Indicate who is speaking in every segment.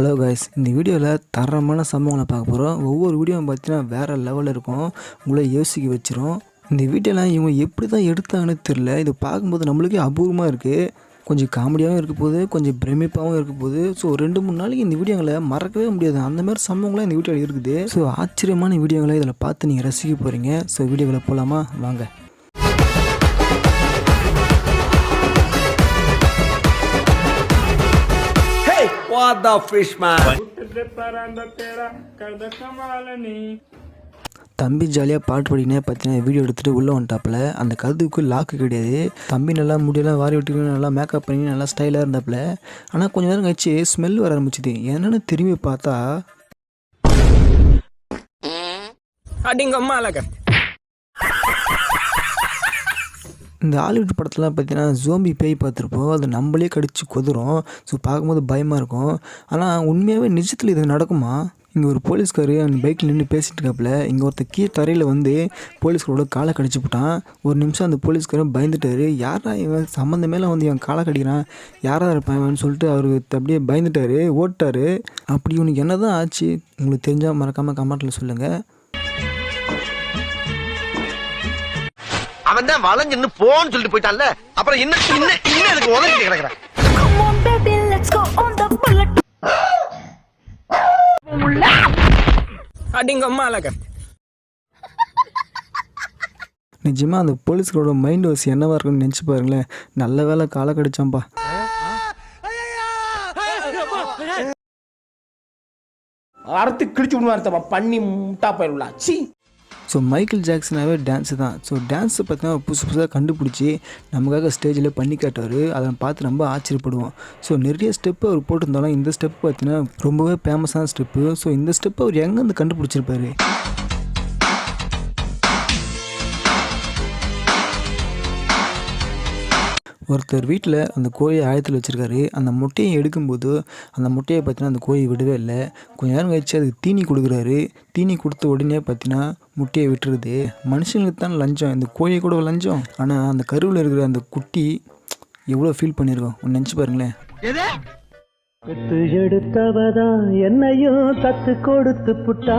Speaker 1: Hello guys இந்த வீடியோவில் தரமான சம்பவங்களை பார்க்க போகிறோம் ஒவ்வொரு வீடியோவும் பார்த்தீங்கன்னா வேறு லெவலில் இருக்கும். உங்களை யோசிக்க வச்சிரும். இந்த வீடியோலாம் இவங்க எப்படி தான் எடுத்தாங்கன்னு தெரில இது பார்க்கும்போது நம்மளுக்கே அபூர்வமாக இருக்குது கொஞ்சம் காமெடியாகவும் இருக்க போகுது. கொஞ்சம் பிரமிப்பாகவும் இருக்க போகுது. ஸோ ரெண்டு மூணு நாளைக்கு இந்த வீடியோங்களை மறக்கவே முடியாது. அந்த மாதிரி சம்பவங்களாம் இந்த வீடியோவில் இருக்குது. ஸோ ஆச்சரியமான வீடியோங்களை இதில் பார்த்து நீங்கள் ரசிக்க போகிறீங்க ஸோ வீடியோவில் போகலாமா வாங்க.
Speaker 2: What the fish man?
Speaker 1: தம்பி ஜாலியாக பாட்டு பாடினே பார்த்தீங்கன்னா வீடியோ எடுத்துகிட்டு உள்ளே வந்துட்டாப்புல. அந்த கதுவுக்கு லாக்கு கிடையாது. தம்பி நல்லா முடியெல்லாம் வாரி விட்டு நல்லா மேக்கப் பண்ணி நல்லா ஸ்டைலாக இருந்தாப்புல. ஆனால் கொஞ்ச நேரம் கழிச்சு ஸ்மெல் வர ஆரம்பிச்சுது. என்னென்னு திரும்பி பார்த்தா
Speaker 3: அடிங்க அம்மா
Speaker 1: இந்த ஹாலிவுட் படத்தெலாம் பார்த்தீங்கன்னா ஜோம்பி பேய் பார்த்துருப்போம். அது நம்மளே கடிச்சு கொதுரும். ஸோ பார்க்கும்போது பயமாக இருக்கும். ஆனால் உண்மையாகவே நிஜத்தில் இது நடக்குமா? இங்கே ஒரு போலீஸ்காரு அந்த பைக்கில் நின்று பேசிகிட்டு இருக்காப்புல இங்கே ஒருத்தர் கீழே தரையில் வந்து போலீஸ்காரோட காலை கடிச்சு போட்டான். ஒரு நிமிஷம் அந்த போலீஸ்காரன் பயந்துட்டார். யாரா இவன்? சம்மந்தமேல வந்து இவன் காலை கடிக்கிறான். யாரா இருப்பான் சொல்லிட்டு அவர் அப்படியே பயந்துட்டாரு ஓட்டார் அப்படி இவனுக்கு என்ன தான் ஆச்சு? உங்களுக்கு தெரிஞ்சால் மறக்காமல் கமெண்ட்டில் சொல்லுங்கள்
Speaker 2: அவன் தான் வளைஞ்சுன்னு போன்னு சொல்லிட்டு போயிட்டான்ல. அப்புறம் இன்னும் இன்னும் இன்னும் எனக்கு உதவிட்டு கிடக்குறேன்?
Speaker 4: Come on, baby, let's go on the bullet.
Speaker 3: அடிங்க அம்மா அழகர்.
Speaker 1: நிஜமாக அந்த போலீஸ்களோட மைண்ட் வாஸ் என்னவா இருக்குன்னு நினச்சி பாருங்களேன். நல்ல வேலை காலை கடிச்சாம்பா
Speaker 5: அறுத்து கிழிச்சு விடுவார் பண்ணி முட்டா போயிடலாம் சி.
Speaker 1: ஸோ மைக்கேல் ஜாக்சனாகவே டான்ஸு தான். ஸோ டான்ஸை பார்த்தீங்கன்னா புதுசு புதுசாக கண்டுபிடிச்சி நமக்காக ஸ்டேஜில் பண்ணி காட்டுவார். அதை பார்த்து ரொம்ப ஆச்சரியப்படுவோம். ஸோ நிறைய ஸ்டெப்பு அவர் போட்டிருந்தாலும் இந்த ஸ்டெப் பார்த்தீங்கன்னா ரொம்பவே ஃபேமஸான ஸ்டெப்பு ஸோ இந்த ஸ்டெப்பை அவர் எங்கேருந்து கண்டுபிடிச்சிருப்பாரு? ஒருத்தர் வீட்டில் அந்த கோழியை ஆயத்தில் வச்சுருக்காரு. அந்த முட்டையை எடுக்கும்போது அந்த முட்டையை பார்த்தீங்கன்னா அந்த கோழி விடவே இல்லை. கொஞ்ச நேரம் கழிச்சு அதுக்கு தீனி கொடுக்குறாரு. தீனி கொடுத்த உடனே பார்த்தீங்கன்னா முட்டையை விட்டுருது. மனுஷங்களுக்கு தான் லஞ்சம். இந்த கோழியை கூட லஞ்சம். ஆனால் அந்த கருவில் இருக்கிற அந்த குட்டி எவ்வளோ ஃபீல் பண்ணியிருக்கோம் ஒன்று நினச்சி பாருங்களேன்.
Speaker 6: பெத்து எடுத்தவதா என்னையும் தத்து கொடுத்து புட்டா.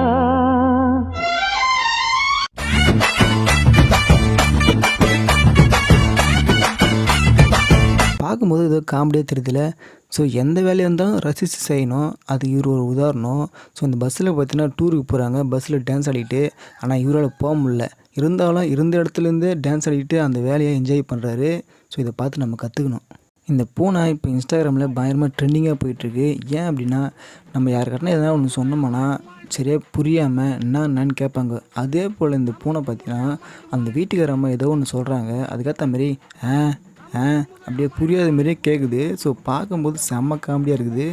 Speaker 1: பார்க்கும்போது ஏதோ காமெடியாக தெரியல ஸோ எந்த வேலையாக இருந்தாலும் ரசித்து செய்யணும். அது இவர் ஒரு உதாரணம். ஸோ இந்த பஸ்ஸில் பார்த்தீங்கன்னா டூருக்கு போகிறாங்க பஸ்ஸில் டான்ஸ் ஆடிட்டு ஆனால் இவரால் போக முடில இருந்தாலும் இருந்த இடத்துலேருந்தே டான்ஸ் ஆடிட்டு அந்த வேலையை என்ஜாய் பண்ணுறாரு ஸோ இதை பார்த்து நம்ம கற்றுக்கணும் இந்த பூனை இப்போ இன்ஸ்டாகிராமில் பயங்கரமாக ட்ரெண்டிங்காக போயிட்டுருக்கு. ஏன் அப்படின்னா நம்ம யாருக்காட்டினா எதனா ஒன்று சொன்னோம்னா சரியாக புரியாமல் என்ன என்னன்னு கேட்பாங்க. அதே போல் இந்த பூனை பார்த்தீங்கன்னா அந்த வீட்டுக்காரம்மா ஏதோ ஒன்று சொல்கிறாங்க அதுக்கேற்ற மாதிரி ஆ அப்படியே புரியாத மாதிரியே கேட்குது ஸோ பார்க்கும்போது செம்ம காமெடியாக இருக்குது.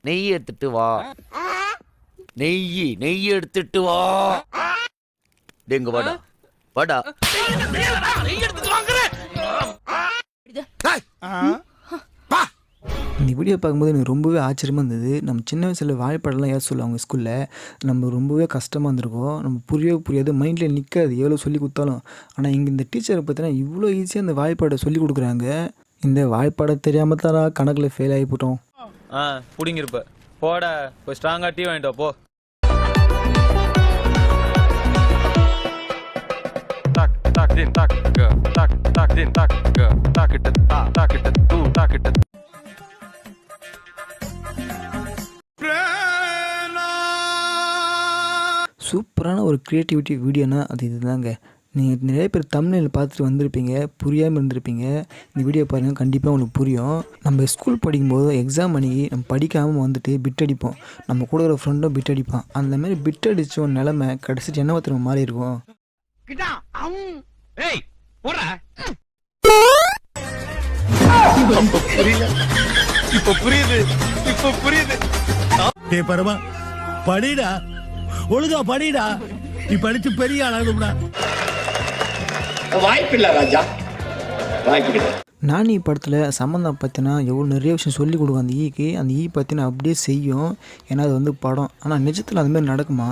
Speaker 7: நெய் எடுத்துட்டு வா. நெய் நெய் எடுத்துட்டு வா. டெங்கு வாடா. வாடா.
Speaker 1: இந்த வீடியோ பார்க்கும்போது எனக்கு ரொம்பவே ஆச்சரியமாக இருந்தது. நம்ம சின்ன வயசில் வாழைப்படம்லாம் ஏன் சொல்லுவாங்க ஸ்கூலில் நம்ம ரொம்பவே கஷ்டமாக இருந்திருக்கோம். நம்ம புரியவே புரியாது. மைண்டில் நிற்காது எவ்வளோ சொல்லி கொடுத்தாலும். ஆனால் இங்கே இந்த டீச்சரை பார்த்தீங்கன்னா இவ்வளோ ஈஸியாக இந்த வாய்ப்பாடை சொல்லி கொடுக்குறாங்க. இந்த வாய்ப்பாடை தெரியாமல் தான் கணக்கில் ஃபெயில் ஆகி போட்டோம்.
Speaker 8: ஆ புடிங்கிருப்ப. போட. போய் ஸ்ட்ராங்கா டீ வாங்கிட்டு போ.
Speaker 9: Tak tak din tak ke tak tak din tak ke tak kita ta tak kita tu tak
Speaker 1: சூப்பரான ஒரு க்ரியேட்டிவிட்டி வீடியோனா அது இதுதாங்க. நீங்கள் நிறைய பேர் தமிழில் பார்த்துட்டு வந்திருப்பீங்க புரியாமல் இருந்திருப்பீங்க. இந்த வீடியோ பாருங்கள் கண்டிப்பாக உங்களுக்கு புரியும். நம்ம ஸ்கூல் படிக்கும்போது எக்ஸாம் அன்னைக்கு நம்ம படிக்காமல் வந்துட்டு பிட் அடிப்போம். நம்ம கூட ஒரு ஃப்ரெண்டும் பிட் அடிப்பான். அந்த மாதிரி பிட் அடிச்ச ஒரு நிலமை கடைசிட்டு என்ன திரும்ப மாறி இருக்கும்?
Speaker 2: ஏய் போடா.
Speaker 9: இப்ப புரியுது. இப்ப புரியுது.
Speaker 6: படிடா. ஒழுங்கா படிடா. நீ படிச்சு பெரிய ஆளாகணும்டா
Speaker 5: வாய்ப்பில்லை ராஜா. வாய்ப்பில்லை.
Speaker 1: நானி படத்தில் சம்மந்தம் பார்த்தினா எவ்வளோ நிறைய விஷயம் சொல்லி கொடுக்கும். அந்த ஈக்கு அந்த ஈ பார்த்தினா அப்படியே செய்யும். ஏன்னா அது வந்து படம். ஆனால் நிஜத்தில் அந்த மாதிரி நடக்குமா?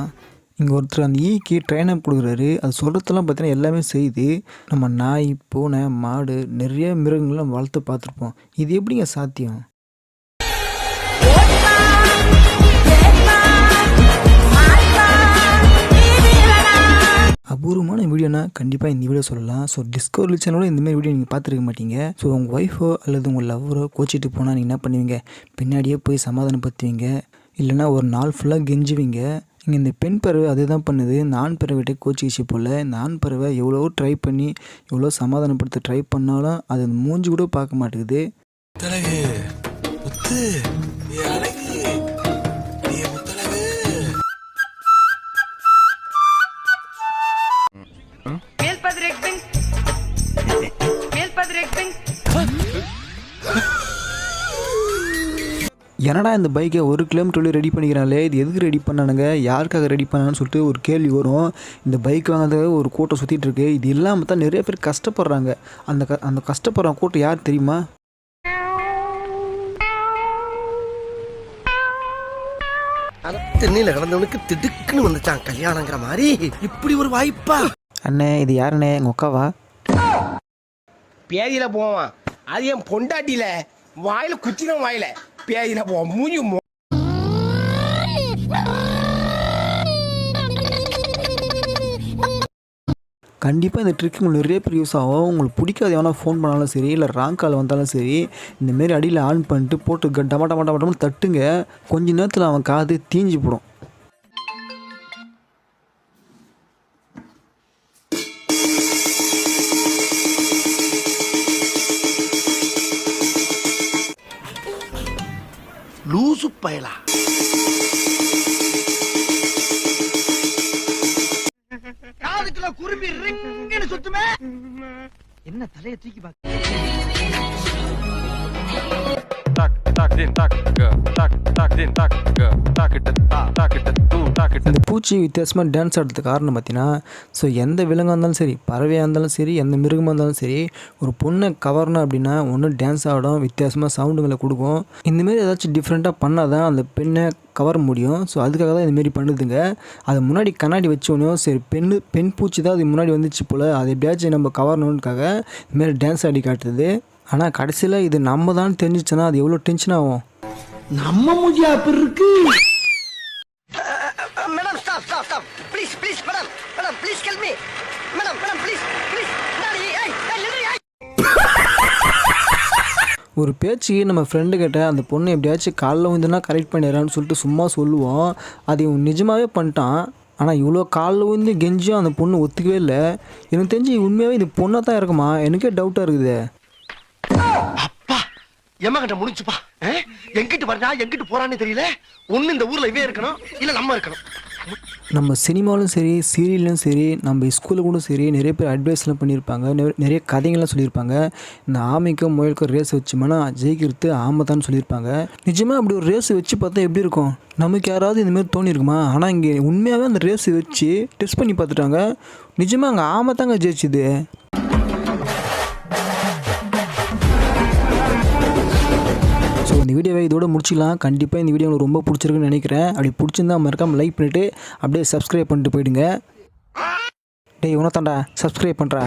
Speaker 1: இங்கே ஒருத்தர் அந்த ஈக்கு ட்ரெயின் அப் கொடுக்குறாரு. அது சொல்கிறதெல்லாம் பார்த்தீங்கன்னா எல்லாமே செய்யுது நம்ம நாய் பூனை மாடு நிறைய மிருகங்கள்லாம் வளர்த்து பார்த்துருப்போம். இது எப்படிங்க சாத்தியம்? அபூர்வமான வீடியோனா கண்டிப்பாக இந்த வீடியோ சொல்லலாம். ஸோ டிஸ்கவரி சேனலோட இந்த மாதிரி வீடியோ நீங்கள் பார்த்துருக்க மாட்டீங்க. ஸோ உங்கள் ஒய்ஃபோ அல்லது உங்கள் லவ்வரோ கோச்சிட்டு போனால் நீங்கள் என்ன பண்ணுவீங்க? பின்னாடியே போய் சமாதானப்படுத்துவீங்க. இல்லைன்னா ஒரு நாள் ஃபுல்லாக கெஞ்சுவீங்க. இங்கே இந்த பெண் பறவை அதே தான் பண்ணுது. இந்த ஆண் பறவைகிட்ட கோச்சிக்கிச்சு போல். இந்த ஆண் பறவை எவ்வளோ ட்ரை பண்ணி எவ்வளோ சமாதானப்படுத்த ட்ரை பண்ணாலும் அது மூஞ்சி கூட பார்க்க மாட்டேங்குது. என்னடா இந்த பைக்கை ஒரு கிலோமீட்டர் ரெடி பண்ணிக்கிறாங்களே இது எதுக்கு ரெடி பண்ணானுங்க? யாருக்காக ரெடி பண்ணான்னு சொல்லிட்டு ஒரு கேள்வி வரும். இந்த பைக் வாங்கிறதுக்காக ஒரு கூட்டம் சுற்றிட்டு இருக்கு. இது இல்லாமல் தான் நிறைய பேர் கஷ்டப்படுறாங்க. அந்த க அந்த கஷ்டப்படுற கூட்டம் யார் தெரியுமா?
Speaker 2: தென்னையில கிடந்தவனுக்கு திடுக்குன்னு வந்துச்சான் கல்யாணங்கிற மாதிரி. இப்படி ஒரு வாய்ப்பா?
Speaker 1: அண்ணே இது யாருண்ணே? எங்கள் அக்காவா?
Speaker 5: பேதியில போவான். அது என் பொண்டாட்டியில. வாயில குச்சின வாயில. பேதியில மூஞ்சி
Speaker 1: கண்டிப்பாக இந்த ட்ரிக் உங்களுக்கு நிறைய பேர் யூஸ் ஆகும். உங்களுக்கு பிடிக்காத எவனா ஃபோன் பண்ணாலும் சரி இல்லை ராங் கால் வந்தாலும் சரி இந்தமாரி அடியில் ஆன் பண்ணிட்டு போட்டு க- டமா டமா டமா தட்டுங்க. கொஞ்ச நேரத்தில் அவன் காது தீஞ்சு போடும்.
Speaker 2: பயலா காதுக்குள்ள குரும்பி சுத்துமே என்ன தலையை தூக்கி பாக்க
Speaker 1: பூச்சி வித்தியாசமாக டான்ஸ் ஆடுறதுக்கு காரணம் பார்த்தீங்கன்னா ஸோ எந்த விலங்காக இருந்தாலும் சரி பறவையாக இருந்தாலும் சரி எந்த மிருகமாக இருந்தாலும் சரி ஒரு பொண்ணை கவரணும் அப்படின்னா ஒன்று டான்ஸ் ஆடும் வித்தியாசமாக சவுண்டுங்களை கொடுக்கும். இந்தமாரி ஏதாச்சும் டிஃப்ரெண்ட்டாக பண்ணால் தான் அந்த பெண்ணை கவர முடியும். ஸோ அதுக்காக தான் இந்தமாரி பண்ணுதுங்க. அது முன்னாடி கண்ணாடி வச்சோன்னே சரி பெண்ணு பெண் பூச்சி தான் அது முன்னாடி வந்துச்சு போல் அது எப்படியாச்சும் நம்ம கவரணுன்னுக்காக இதுமாரி டான்ஸ் ஆடி காட்டுது. ஆனால் கடைசியில் இது நம்ம தான் தெரிஞ்சிச்சுன்னா அது எவ்வளோ டென்ஷன் ஆகும்?
Speaker 5: நம்ம மூஞ்சி அப்படி
Speaker 2: madam stop stop stop please please madam madam please help me madam madam please please
Speaker 1: ஒரு பேச்சு நம்ம ஃப்ரெண்டு கிட்ட அந்த பொண்ணு எப்படியாச்சும் காலைல வந்துன்னா கரெக்ட் பண்ணிடுறான்னு சொல்லிட்டு சும்மா சொல்லுவோம் அது இவன் நிஜமாகவே பண்ணிட்டான். ஆனால் இவ்வளோ காலில் வந்து கெஞ்சியும் அந்த பொண்ணு ஒத்துக்கவே இல்லை. எனக்கு தெரிஞ்சு உண்மையாகவே இது பொண்ணாக தான் இருக்குமா? எனக்கே டவுட்டாக இருக்குது.
Speaker 2: அப்பா எம்மகிட்ட முடிச்சுப்பா எங்கிட்டு வர்றா எங்கிட்டு போறான்னு தெரியல. ஒண்ணு இந்த ஊர்ல இவே இருக்கணும் இல்ல நம்ம இருக்கணும்.
Speaker 1: நம்ம சினிமாவிலும் சரி சீரியல்லையும் சரி நம்ம ஸ்கூலில் கூட சரி நிறைய பேர் அட்வைஸ்லாம் பண்ணியிருப்பாங்க. நிறைய- நிறைய கதைகள்லாம் சொல்லியிருப்பாங்க. இந்த ஆமைக்கும் முயலுக்கும் ரேஸ் வச்சோம்னா ஜெயிக்கிறது ஆமை தான் சொல்லியிருப்பாங்க. நிஜமாக அப்படி ஒரு ரேஸ் வச்சு பார்த்தா எப்படி இருக்கும்? நமக்கு யாராவது இந்த மாதிரி தோணியிருக்குமா ஆனால் இங்கே உண்மையாகவே அந்த ரேஸ் வச்சு டெஸ்ட் பண்ணி பார்த்துட்டாங்க. நிஜமாக அங்கே ஆமை தாங்க ஜெயிச்சுது. வீடியோவை இதோட முடிச்சிக்கலாம் கண்டிப்பாக இந்த வீடியோ உங்களுக்கு ரொம்ப பிடிச்சிருக்குன்னு நினைக்கிறேன். அப்படி பிடிச்சிருந்தா மறக்காம லைக் பண்ணிவிட்டு அப்படியே சப்ஸ்கிரைப் பண்ணிட்டு போயிடுங்க. டேய் உனத்தாண்டா சப்ஸ்கிரைப் பண்ணுறா